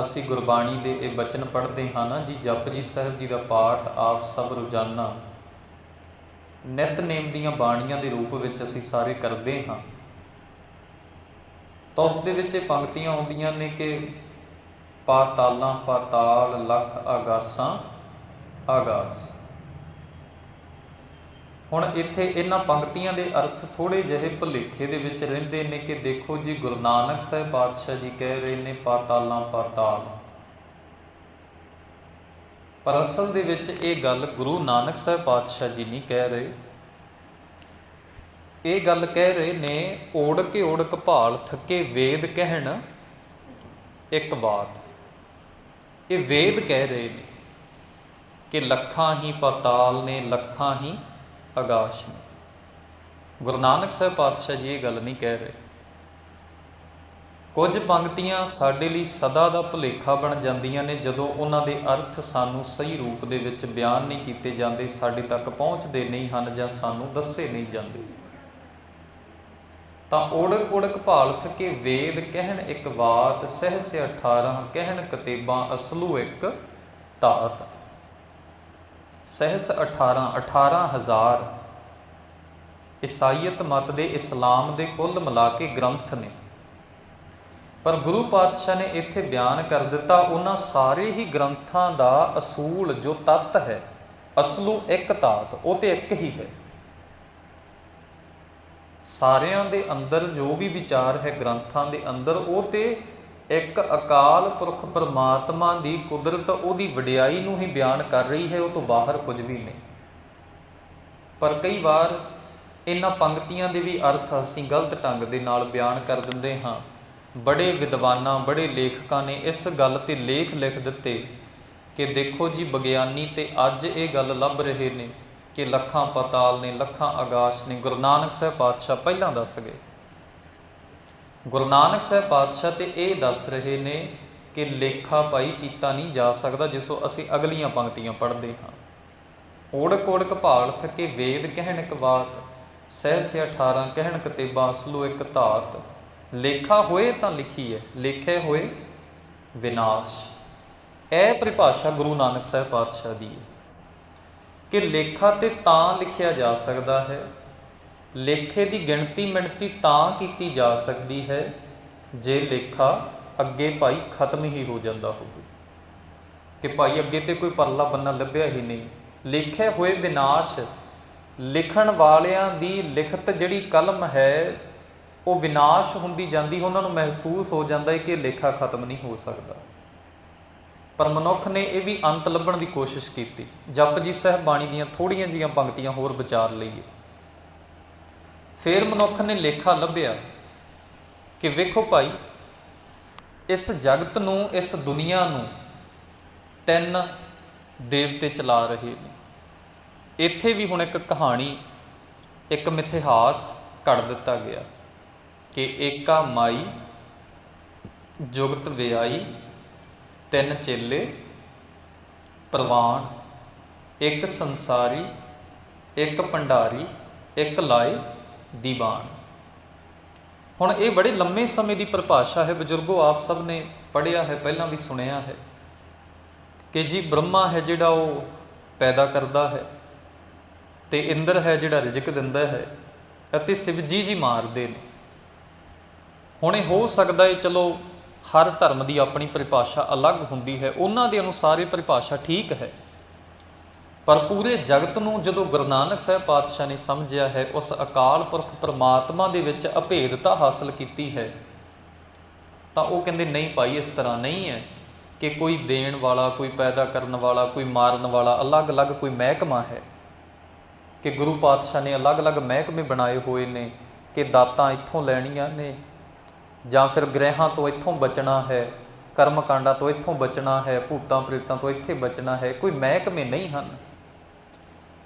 ਅਸੀਂ ਗੁਰਬਾਣੀ ਦੇ ਇਹ ਬਚਨ ਪੜ੍ਹਦੇ ਹਾਂ ਨਾ ਜੀ ਜਪਜੀ ਸਾਹਿਬ ਜੀ ਦਾ ਪਾਠ, ਆਪ ਸਭ ਰੋਜ਼ਾਨਾ। ਨਿਤਨੇਮ ਦੀਆਂ ਬਾਣੀਆਂ ਦੇ ਰੂਪ ਵਿੱਚ ਅਸੀਂ ਸਾਰੇ ਕਰਦੇ ਹਾਂ। ਤਾਂ ਉਸ ਦੇ ਵਿੱਚ ਇਹ ਪੰਕਤੀਆਂ ਆਉਂਦੀਆਂ ਨੇ ਕਿ ਪਾਤਾਲਾਂ, ਪਾਤਾਲ, ਲਖ ਆਗਾਸਾਂ ਆਗਾਸ ਹੁਣ ਇੱਥੇ ਇਹਨਾਂ ਪੰਕਤੀਆਂ ਦੇ ਅਰਥ ਥੋੜੇ ਜਿਹੇ ਭੁਲੇਖੇ ਦੇ ਵਿੱਚ ਰਹਿੰਦੇ ਨੇ ਕਿ ਦੇਖੋ ਜੀ, ਗੁਰੂ ਨਾਨਕ ਸਾਹਿਬ ਪਾਤਸ਼ਾਹ ਜੀ ਕਹਿ ਰਹੇ ਨੇ, ਪਾਤਾਲਾਂ, ਪਾਤਾਲ। ਪਰ ਅਸਲ ਦੇ ਵਿੱਚ ਇਹ ਗੱਲ ਗੁਰੂ ਨਾਨਕ ਸਾਹਿਬ ਪਾਤਸ਼ਾਹ ਜੀ ਨਹੀਂ ਕਹਿ ਰਹੇ। ਇਹ ਗੱਲ ਕਹਿ ਰਹੇ ਨੇ ਓੜ ਕੇ ਓੜਕ ਭਾਲ, ਥੱਕੇ ਵੇਦ ਕਹਿਣ ਇੱਕ ਬਾਤ। ਇਹ ਵੇਦ ਕਹਿ ਰਹੇ ਨੇ ਕਿ ਲੱਖਾਂ ਹੀ ਪਤਾਲ ਨੇ, ਲੱਖਾਂ ਹੀ ਆਗਾਸ਼ ਨੇ। ਗੁਰੂ ਨਾਨਕ ਸਾਹਿਬ ਪਾਤਸ਼ਾਹ ਜੀ ਇਹ ਗੱਲ ਨਹੀਂ ਕਹਿ ਰਹੇ। ਕੁਝ ਪੰਕਤੀਆਂ ਸਾਡੇ ਲਈ ਸਦਾ ਦਾ ਭੁਲੇਖਾ ਬਣ ਜਾਂਦੀਆਂ ਨੇ, ਜਦੋਂ ਉਹਨਾਂ ਦੇ ਅਰਥ ਸਾਨੂੰ ਸਹੀ ਰੂਪ ਦੇ ਵਿੱਚ ਬਿਆਨ ਨਹੀਂ ਕੀਤੇ ਜਾਂਦੇ, ਸਾਡੇ ਤੱਕ ਪਹੁੰਚਦੇ ਨਹੀਂ ਹਨ ਜਾਂ ਸਾਨੂੰ ਦੱਸੇ ਨਹੀਂ ਜਾਂਦੇ। ਤਾਂ ਓੜਕ ਓੜਕ ਭਾਲ ਥਕੇ ਵੇਦ ਕਹਿਣ ਇੱਕ ਬਾਤ ਸਹਸ 18 ਕਹਿਣ ਕਤੇਬਾਂ ਅਸਲੂ ਇੱਕ ਤਾਤ। ਸਹਸ 18 18000 ਈਸਾਈਤ ਮਤ ਦੇ ਇਸਲਾਮ ਦੇ ਕੁੱਲ ਮਿਲਾ ਕੇ ਗ੍ਰੰਥ ਨੇ। ਪਰ ਗੁਰੂ ਪਾਤਸ਼ਾਹ ਨੇ ਇੱਥੇ ਬਿਆਨ ਕਰ ਦਿੱਤਾ, ਉਹਨਾਂ ਸਾਰੇ ਹੀ ਗ੍ਰੰਥਾਂ ਦਾ ਅਸੂਲ ਜੋ ਤੱਤ ਹੈ, ਅਸਲੂ ਇੱਕ ਧਾਤ, ਉਹ ਤੇ ਇੱਕ ਹੀ ਹੈ। ਸਾਰਿਆਂ ਦੇ ਅੰਦਰ ਜੋ ਵੀ ਵਿਚਾਰ ਹੈ ਗ੍ਰੰਥਾਂ ਦੇ ਅੰਦਰ, ਉਹ ਤੇ ਇੱਕ ਅਕਾਲ ਪੁਰਖ ਪਰਮਾਤਮਾ ਦੀ ਕੁਦਰਤ ਉਹਦੀ ਵਡਿਆਈ ਨੂੰ ਹੀ ਬਿਆਨ ਕਰ ਰਹੀ ਹੈ, ਉਹ ਤੋਂ ਬਾਹਰ ਕੁਝ ਵੀ ਨਹੀਂ। ਪਰ ਕਈ ਵਾਰ ਇਹਨਾਂ ਪੰਕਤੀਆਂ ਦੇ ਵੀ ਅਰਥ ਅਸੀਂ ਗਲਤ ਢੰਗ ਦੇ ਨਾਲ ਬਿਆਨ ਕਰ ਦਿੰਦੇ ਹਾਂ। ਬੜੇ ਵਿਦਵਾਨਾਂ, ਬੜੇ ਲੇਖਕਾਂ ਨੇ ਇਸ ਗੱਲ ਤੇ ਲੇਖ ਲਿਖ ਦਿੱਤੇ ਕਿ ਦੇਖੋ ਜੀ ਵਿਗਿਆਨੀ ਤੇ ਅੱਜ ਇਹ ਗੱਲ ਲੱਭ ਰਹੇ ਨੇ ਕਿ ਲੱਖਾਂ ਪਤਾਲ ਨੇ, ਲੱਖਾਂ ਆਗਾਸ਼ ਨੇ, ਗੁਰੂ ਨਾਨਕ ਸਾਹਿਬ ਪਾਤਸ਼ਾਹ ਪਹਿਲਾਂ ਦੱਸ ਗਏ। ਗੁਰੂ ਨਾਨਕ ਸਾਹਿਬ ਪਾਤਸ਼ਾਹ ਤੇ ਇਹ ਦੱਸ ਰਹੇ ਨੇ ਕਿ ਲੇਖਾ ਭਾਈ ਕੀਤਾ ਨਹੀਂ ਜਾ ਸਕਦਾ ਜਿਸੋ ਅਸੀਂ ਅਗਲੀਆਂ ਪੰਕਤੀਆਂ ਪੜ੍ਹਦੇ ਹਾਂ। ਓੜਕ ਓੜਕ ਭਾਲ ਥਕੇ ਵੇਦ ਕਹਿਣ ਇੱਕ ਬਾਤ, ਸਹਿ ਸੇ 18 ਕਹਿਣ ਕਤੇਬਾਂ ਅਸਲੂ ਇੱਕ ਧਾਤ। ਲੇਖਾ ਹੋਏ ਤਾਂ ਲਿਖੀ ਹੈ ਲੇਖੇ ਹੋਏ ਵਿਨਾਸ਼। ਇਹ ਪਰਿਭਾਸ਼ਾ ਗੁਰੂ ਨਾਨਕ ਸਾਹਿਬ ਪਾਤਸ਼ਾਹ ਦੀ ਹੈ ਕਿ ਲੇਖਾ ਤੇ ਤਾਂ ਲਿਖਿਆ ਜਾ ਸਕਦਾ ਹੈ ਲੇਖੇ ਦੀ ਗਿਣਤੀ ਮਿਣਤੀ ਤਾਂ ਕੀਤੀ ਜਾ ਸਕਦੀ ਹੈ ਜੇ ਲੇਖਾ ਅੱਗੇ ਭਾਈ ਖਤਮ ਹੀ ਹੋ ਜਾਂਦਾ ਹੋਵੇ। ਕਿ ਭਾਈ ਅੱਗੇ ਤੇ ਕੋਈ ਪਰਲਾ ਬੰਨਾ ਲੱਭਿਆ ਹੀ ਨਹੀਂ। ਲਿਖੇ ਹੋਏ ਵਿਨਾਸ਼ ਲਿਖਣ ਵਾਲਿਆਂ ਦੀ ਲਿਖਤ ਜਿਹੜੀ ਕਲਮ ਹੈ, ਉਹ ਵਿਨਾਸ਼ ਹੁੰਦੀ ਜਾਂਦੀ ਉਹਨਾਂ ਨੂੰ ਮਹਿਸੂਸ ਹੋ ਜਾਂਦਾ ਹੈ ਕਿ ਲੇਖਾ ਖਤਮ ਨਹੀਂ ਹੋ ਸਕਦਾ। ਪਰ ਮਨੁੱਖ ਨੇ ਇਹ ਵੀ ਅੰਤ ਲੱਭਣ ਦੀ ਕੋਸ਼ਿਸ਼ ਕੀਤੀ। ਜਪਜੀ ਸਾਹਿਬ ਬਾਣੀ ਦੀਆਂ ਥੋੜੀਆਂ ਜੀਆਂ ਪੰਕਤੀਆਂ ਹੋਰ ਵਿਚਾਰ ਲਈਏ। ਫਿਰ ਮਨੁੱਖ ਨੇ ਲੇਖਾ ਲੱਭਿਆ ਕਿ ਵੇਖੋ ਭਾਈ, ਇਸ ਜਗਤ ਨੂੰ, ਇਸ ਦੁਨੀਆ ਨੂੰ ਤਿੰਨ ਦੇਵਤੇ ਚਲਾ ਰਹੇ ਨੇ। ਇੱਥੇ ਵੀ ਹੁਣ ਇੱਕ ਕਹਾਣੀ, ਇੱਕ ਮਿਥਿਹਾਸ ਘੜ ਦਿੱਤਾ ਗਿਆ ਕਿ ਏਕਾ ਮਾਈ, ਜੁਗਤ ਵਿਆਈ, ਤਿੰਨ ਚੇਲੇ, ਪ੍ਰਵਾਨ, ਇੱਕ ਸੰਸਾਰੀ, ਇੱਕ ਭੰਡਾਰੀ, ਇੱਕ ਲਾਏ ਦੀਵਾਨ ਹੁਣ ਇਹ ਬੜੇ ਲੰਮੇ ਸਮੇਂ ਦੀ ਪਰਿਭਾਸ਼ਾ ਹੈ, ਬਜ਼ੁਰਗੋ, ਆਪ ਸਭ ਨੇ ਪੜ੍ਹਿਆ ਹੈ, ਪਹਿਲਾਂ ਵੀ ਸੁਣਿਆ ਹੈ ਕਿ ਜੀ ਬ੍ਰਹਮਾ ਹੈ ਜਿਹੜਾ ਉਹ ਪੈਦਾ ਕਰਦਾ ਹੈ ਤੇ ਇੰਦਰ ਹੈ ਜਿਹੜਾ ਰਿਜਕ ਦਿੰਦਾ ਹੈ ਅਤੇ ਸ਼ਿਵਜੀ ਜੀ ਮਾਰਦੇ ਨੇ। ਹੁਣ ਇਹ ਹੋ ਸਕਦਾ ਹੈ, ਚਲੋ, ਹਰ ਧਰਮ ਦੀ ਆਪਣੀ ਪਰਿਭਾਸ਼ਾ ਅਲੱਗ ਹੁੰਦੀ ਹੈ, ਉਹਨਾਂ ਦੇ ਅਨੁਸਾਰ ਇਹ ਪਰਿਭਾਸ਼ਾ ਠੀਕ ਹੈ। ਪਰ ਪੂਰੇ ਜਗਤ ਨੂੰ ਜਦੋਂ ਗੁਰੂ ਨਾਨਕ ਸਾਹਿਬ ਪਾਤਸ਼ਾਹ ਨੇ ਸਮਝਿਆ ਹੈ, ਉਸ ਅਕਾਲ ਪੁਰਖ ਪਰਮਾਤਮਾ ਦੇ ਵਿੱਚ ਅਭੇਦਤਾ ਹਾਸਲ ਕੀਤੀ ਹੈ, ਤਾਂ ਉਹ ਕਹਿੰਦੇ, ਨਹੀਂ ਭਾਈ, ਇਸ ਤਰ੍ਹਾਂ ਨਹੀਂ ਹੈ ਕਿ ਕੋਈ ਦੇਣ ਵਾਲਾ, ਕੋਈ ਪੈਦਾ ਕਰਨ ਵਾਲਾ, ਕੋਈ ਮਾਰਨ ਵਾਲਾ ਅਲੱਗ-ਅਲੱਗ ਕੋਈ ਮਹਿਕਮਾ ਹੈ ਕਿ ਗੁਰੂ ਪਾਤਸ਼ਾਹ ਨੇ ਅਲੱਗ-ਅਲੱਗ ਮਹਿਕਮੇ ਬਣਾਏ ਹੋਏ ਨੇ, ਕਿ ਦਾਤਾਂ ਇੱਥੋਂ ਲੈਣੀਆਂ ਨੇ ਜਾਂ ਫਿਰ ਗ੍ਰਹਿਾਂ ਤੋਂ ਇੱਥੋਂ ਬਚਣਾ ਹੈ ਕਰਮ ਕਾਂਡਾਂ ਤੋਂ ਇੱਥੋਂ ਬਚਣਾ ਹੈ ਭੂਤਾਂ ਪ੍ਰੇਤਾਂ ਤੋਂ ਇੱਥੇ ਬਚਣਾ ਹੈ, ਕੋਈ ਮਹਿਕਮੇ ਨਹੀਂ ਹਨ।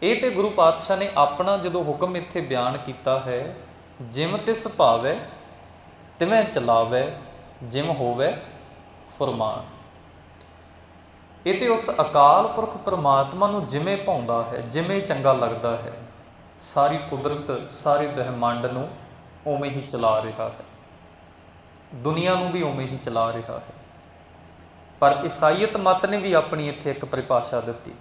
ਇਹ ਤੇ ਗੁਰੂ ਪਾਤਸ਼ਾਹ ਨੇ ਆਪਣਾ ਜਦੋਂ ਹੁਕਮ ਇੱਥੇ ਬਿਆਨ ਕੀਤਾ ਹੈ ਜਿਮ ਤਿਸ ਭਾਵੈ, ਤਿਵੇਂ ਚਲਾਵੇ ਜਿਮ ਹੋਵੇ ਫਰਮਾਨ। ਇਹ ਤੇ ਉਸ ਅਕਾਲ ਪੁਰਖ ਪ੍ਰਮਾਤਮਾ ਨੂੰ ਜਿਵੇਂ ਭਾਉਂਦਾ ਹੈ, ਜਿਵੇਂ ਚੰਗਾ ਲੱਗਦਾ ਹੈ, ਸਾਰੀ ਕੁਦਰਤ, ਸਾਰੇ ਬ੍ਰਹਿਮੰਡ ਨੂੰ ਉਵੇਂ ਹੀ ਚਲਾ ਰਿਹਾ ਹੈ। ਦੁਨੀਆ ਨੂੰ ਵੀ ਉਵੇਂ ਹੀ ਚਲਾ ਰਿਹਾ ਹੈ। ਪਰ ਈਸਾਈਅਤ ਮਤ ਨੇ ਵੀ ਆਪਣੀ ਇੱਥੇ ਇੱਕ ਪਰਿਭਾਸ਼ਾ ਦਿੱਤੀ।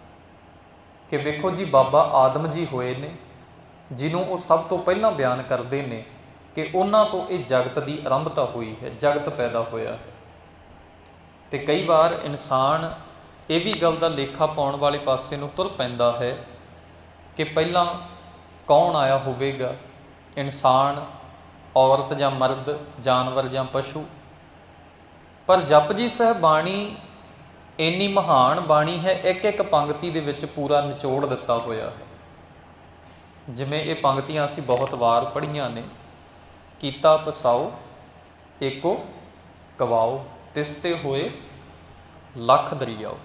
ਕਿ ਵੇਖੋ ਜੀ, ਬਾਬਾ ਆਦਮ ਜੀ ਹੋਏ ਨੇ, ਜਿਹਨੂੰ ਉਹ ਸਭ ਤੋਂ ਪਹਿਲਾਂ ਬਿਆਨ ਕਰਦੇ ਨੇ ਕਿ ਉਹਨਾਂ ਤੋਂ ਇਹ ਜਗਤ ਦੀ ਆਰੰਭਤਾ ਹੋਈ ਹੈ, ਜਗਤ ਪੈਦਾ ਹੋਇਆ ਹੈ। ਤੇ ਕਈ ਵਾਰ ਇਨਸਾਨ ਇਹ ਵੀ ਗੱਲ ਦਾ ਲੇਖਾ ਪਾਉਣ ਵਾਲੇ ਪਾਸੇ ਨੂੰ ਤੁਰ ਪੈਂਦਾ ਹੈ ਕਿ ਪਹਿਲਾਂ ਕੌਣ ਆਇਆ ਹੋਵੇਗਾ? ਇਨਸਾਨ, ਔਰਤ ਜਾਂ ਮਰਦ, ਜਾਨਵਰ ਜਾਂ ਪਸ਼ੂ? ਪਰ ਜਪਜੀ ਸਾਹਿਬ ਬਾਣੀ ਇੰਨੀ ਮਹਾਨ ਬਾਣੀ ਹੈ ਇੱਕ ਇੱਕ ਪੰਕਤੀ ਦੇ ਵਿੱਚ ਪੂਰਾ ਨਿਚੋੜ ਦਿੱਤਾ ਹੋਇਆ ਹੈ। ਜਿਵੇਂ ਇਹ ਪੰਕਤੀਆਂ ਅਸੀਂ ਬਹੁਤ ਵਾਰ ਪੜ੍ਹੀਆਂ ਨੇ, ਕੀਤਾ ਪਸਾਓ, ਏਕੋ, ਕਵਾਓ ਤਿਸ ਤੇ ਹੋਏ, ਲੱਖ ਦਰਿਆਓ।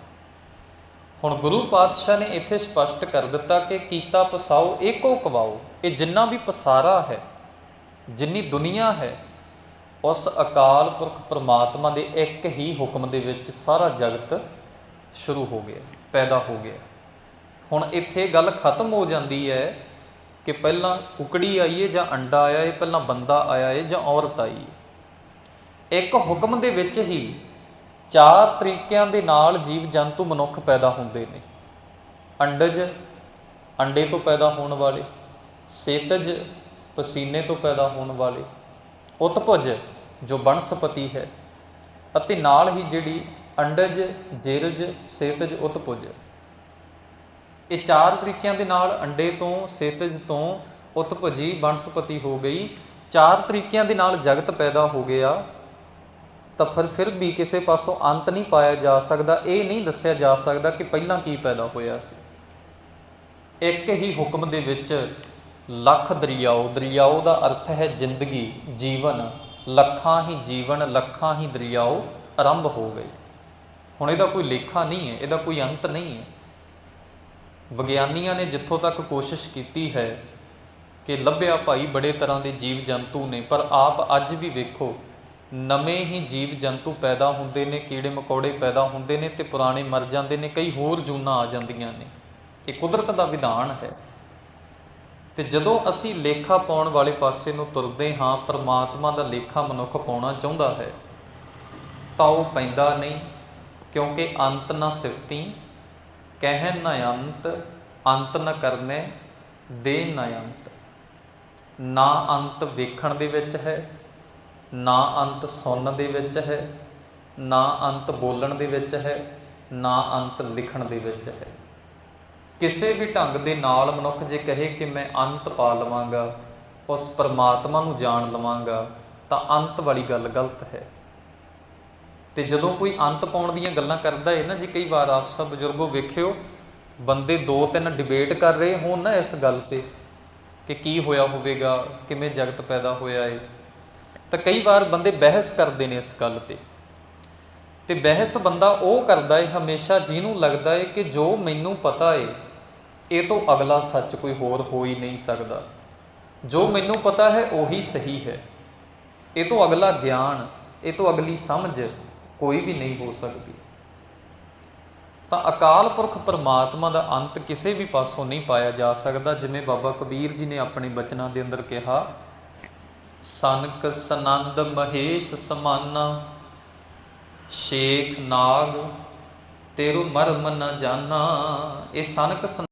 ਹੁਣ ਗੁਰੂ ਪਾਤਸ਼ਾਹ ਨੇ ਇੱਥੇ ਸਪਸ਼ਟ ਕਰ ਦਿੱਤਾ ਕਿ ਕੀਤਾ ਪਸਾਓ, ਏਕੋ, ਕਵਾਓ, ਇਹ ਜਿੰਨਾ ਵੀ ਪਸਾਰਾ ਹੈ, ਜਿੰਨੀ ਦੁਨੀਆ ਹੈ ਉਸ ਅਕਾਲ ਪੁਰਖ ਪ੍ਰਮਾਤਮਾ ਦੇ ਇੱਕ ਹੀ ਹੁਕਮ ਦੇ ਵਿੱਚ ਸਾਰਾ ਜਗਤ ਸ਼ੁਰੂ ਹੋ ਗਿਆ, ਪੈਦਾ ਹੋ ਗਿਆ। ਹੁਣ ਇੱਥੇ ਗੱਲ ਖਤਮ ਹੋ ਜਾਂਦੀ ਹੈ ਕਿ ਪਹਿਲਾਂ ਕੁਕੜੀ ਆਈ ਹੈ ਜਾਂ ਅੰਡਾ ਆਇਆ ਹੈ, ਪਹਿਲਾਂ ਬੰਦਾ ਆਇਆ ਹੈ ਜਾਂ ਔਰਤ ਆਈ ਹੈ। ਇੱਕ ਹੁਕਮ ਦੇ ਵਿੱਚ ਹੀ ਚਾਰ ਤਰੀਕਿਆਂ ਦੇ ਨਾਲ ਜੀਵ ਜੰਤੂ ਮਨੁੱਖ ਪੈਦਾ ਹੁੰਦੇ ਨੇ। ਅੰਡਜ ਅੰਡੇ ਤੋਂ ਪੈਦਾ ਹੋਣ ਵਾਲੇ, ਸੇਤਜ ਪਸੀਨੇ ਤੋਂ ਪੈਦਾ ਹੋਣ ਵਾਲੇ ਉਤਪੁਜ ਜੋ ਬਨਸਪਤੀ ਹੈ ਅਤੇ ਨਾਲ ਹੀ ਜਿਹੜੀ ਅੰਡਜ, ਜੇਰਜ, ਸੇਤਜ ਉਤਪਜ ਇਹ ਚਾਰ ਤਰੀਕਿਆਂ ਦੇ ਨਾਲ ਅੰਡੇ ਤੋਂ, ਸੇਤਜ ਤੋਂ ਉਤਪੁਜੀ ਬਨਸਪਤੀ ਹੋ ਗਈ। ਚਾਰ ਤਰੀਕਿਆਂ ਦੇ ਨਾਲ ਜਗਤ ਪੈਦਾ ਹੋ ਗਿਆ। ਤਾਂ ਫਿਰ ਫਿਰ ਵੀ ਕਿਸੇ ਪਾਸੋਂ ਅੰਤ ਨਹੀਂ ਪਾਇਆ ਜਾ ਸਕਦਾ। ਇਹ ਨਹੀਂ ਦੱਸਿਆ ਜਾ ਸਕਦਾ ਕਿ ਪਹਿਲਾਂ ਕੀ ਪੈਦਾ ਹੋਇਆ ਸੀ। ਇੱਕ ਹੀ ਹੁਕਮ ਦੇ ਵਿੱਚ ਲੱਖ ਦਰਿਆਓ ਦਰਿਆਓ ਦਾ ਅਰਥ ਹੈ ਜ਼ਿੰਦਗੀ, ਜੀਵਨ, ਲੱਖਾਂ ਹੀ ਜੀਵਨ, ਲੱਖਾਂ ਹੀ ਦਰਿਆਓ, ਆਰੰਭ ਹੋ ਗਏ। ਹੁਣ ਇਹਦਾ ਕੋਈ ਲੇਖਾ ਨਹੀਂ ਹੈ, ਇਹਦਾ ਕੋਈ ਅੰਤ ਨਹੀਂ ਹੈ। ਵਿਗਿਆਨੀਆਂ ਨੇ ਜਿੱਥੋਂ ਤੱਕ ਕੋਸ਼ਿਸ਼ ਕੀਤੀ ਹੈ ਕਿ ਲੱਭਿਆ ਭਾਈ ਬੜੇ ਤਰ੍ਹਾਂ ਦੇ ਜੀਵ ਜੰਤੂ ਨੇ, ਪਰ ਆਪ ਅੱਜ ਵੀ ਵੇਖੋ, ਨਵੇਂ ਹੀ ਜੀਵ ਜੰਤੂ ਪੈਦਾ ਹੁੰਦੇ ਨੇ, ਕੀੜੇ ਮਕੌੜੇ ਪੈਦਾ ਹੁੰਦੇ ਨੇ ਤੇ ਪੁਰਾਣੇ ਮਰ ਜਾਂਦੇ ਨੇ, ਕਈ ਹੋਰ ਜੂਨਾਂ ਆ ਜਾਂਦੀਆਂ ਨੇ। ਇਹ ਕੁਦਰਤ ਦਾ ਵਿਧਾਨ ਹੈ। ਤੇ ਜਦੋਂ ਅਸੀਂ ਲੇਖਾ ਪਾਉਣ ਵਾਲੇ ਪਾਸੇ ਨੂੰ ਤੁਰਦੇ ਹਾਂ, ਪਰਮਾਤਮਾ ਦਾ ਲੇਖਾ ਮਨੁੱਖ ਪਾਉਣਾ ਚਾਹੁੰਦਾ ਹੈ, ਤਾਂ ਉਹ ਪੈਂਦਾ ਨਹੀਂ, ਕਿਉਂਕਿ ਅੰਤ ਨਾ ਸਿਫਤੀ, ਕਹਿਣ ਨਾ ਅੰਤ ਅੰਤ ਨਾ ਕਰਨੇ ਦੇ ਨਾ ਅੰਤ। ਨਾ ਅੰਤ ਵੇਖਣ ਦੇ ਵਿੱਚ ਹੈ, ਨਾ ਅੰਤ ਸੁਣਨ ਦੇ ਵਿੱਚ ਹੈ, ਨਾ ਅੰਤ ਬੋਲਣ ਦੇ ਵਿੱਚ ਹੈ, ਨਾ ਅੰਤ ਲਿਖਣ ਦੇ ਵਿੱਚ ਹੈ। ਕਿਸੇ ਵੀ ਢੰਗ ਦੇ ਨਾਲ ਮਨੁੱਖ ਜੇ ਕਹੇ ਕਿ ਮੈਂ ਅੰਤ ਪਾ ਲਵਾਂਗਾ, ਉਸ ਪਰਮਾਤਮਾ ਨੂੰ ਜਾਣ ਲਵਾਂਗਾ, ਤਾਂ ਅੰਤ ਵਾਲੀ ਗੱਲ ਗਲਤ ਹੈ। ਤੇ ਜਦੋਂ ਕੋਈ ਅੰਤ ਪਾਉਣ ਦੀਆਂ ਗੱਲਾਂ ਕਰਦਾ ਹੈ ਨਾ, ਜੀ ਕਈ ਵਾਰ ਆਪ ਸਭ ਬਜ਼ੁਰਗੋ ਵੇਖਿਓ, ਬੰਦੇ ਦੋ ਤਿੰਨ ਡਿਬੇਟ ਕਰ ਰਹੇ ਹੋਣ ਨਾ ਇਸ ਗੱਲ ਤੇ, ਕਿ ਕੀ ਹੋਇਆ ਹੋਵੇਗਾ, ਕਿਵੇਂ ਜਗਤ ਪੈਦਾ ਹੋਇਆ ਹੈ ਤਾਂ ਕਈ ਵਾਰ ਬੰਦੇ ਬਹਿਸ ਕਰਦੇ ਨੇ ਇਸ ਗੱਲ ਤੇ। ਤੇ ਬਹਿਸ ਬੰਦਾ ਉਹ ਕਰਦਾ ਹੈ ਹਮੇਸ਼ਾ ਜਿਹਨੂੰ ਲੱਗਦਾ ਹੈ ਕਿ ਜੋ ਮੈਨੂੰ ਪਤਾ ਹੈ ਇਹ ਤੋਂ ਅਗਲਾ ਸੱਚ ਕੋਈ ਹੋਰ ਹੋ ਹੀ ਨਹੀਂ ਸਕਦਾ। ਜੋ ਮੈਨੂੰ ਪਤਾ ਹੈ, ਉਹੀ ਸਹੀ ਹੈ। ਇਹ ਤੋਂ ਅਗਲਾ ਗਿਆਨ, ਇਹ ਤੋਂ ਅਗਲੀ ਸਮਝ ਕੋਈ ਵੀ ਨਹੀਂ ਹੋ ਸਕਦੀ। ਤਾਂ ਅਕਾਲ ਪੁਰਖ ਪਰਮਾਤਮਾ ਦਾ ਅੰਤ ਕਿਸੇ ਵੀ ਪਾਸੋਂ ਨਹੀਂ ਪਾਇਆ ਜਾ ਸਕਦਾ, ਜਿਵੇਂ ਬਾਬਾ ਕਬੀਰ ਜੀ ਨੇ ਆਪਣੇ ਬਚਨਾਂ ਦੇ ਅੰਦਰ ਕਿਹਾ, ਸਨਕ ਸਨੰਦ ਮਹੇਸ਼ ਸਮਾਨਾ, ਸ਼ੇਖ ਨਾਗ, ਤੇਰੂ ਮਰਮ ਨ ਜਾਣਾ ਇਹ ਸਨਕ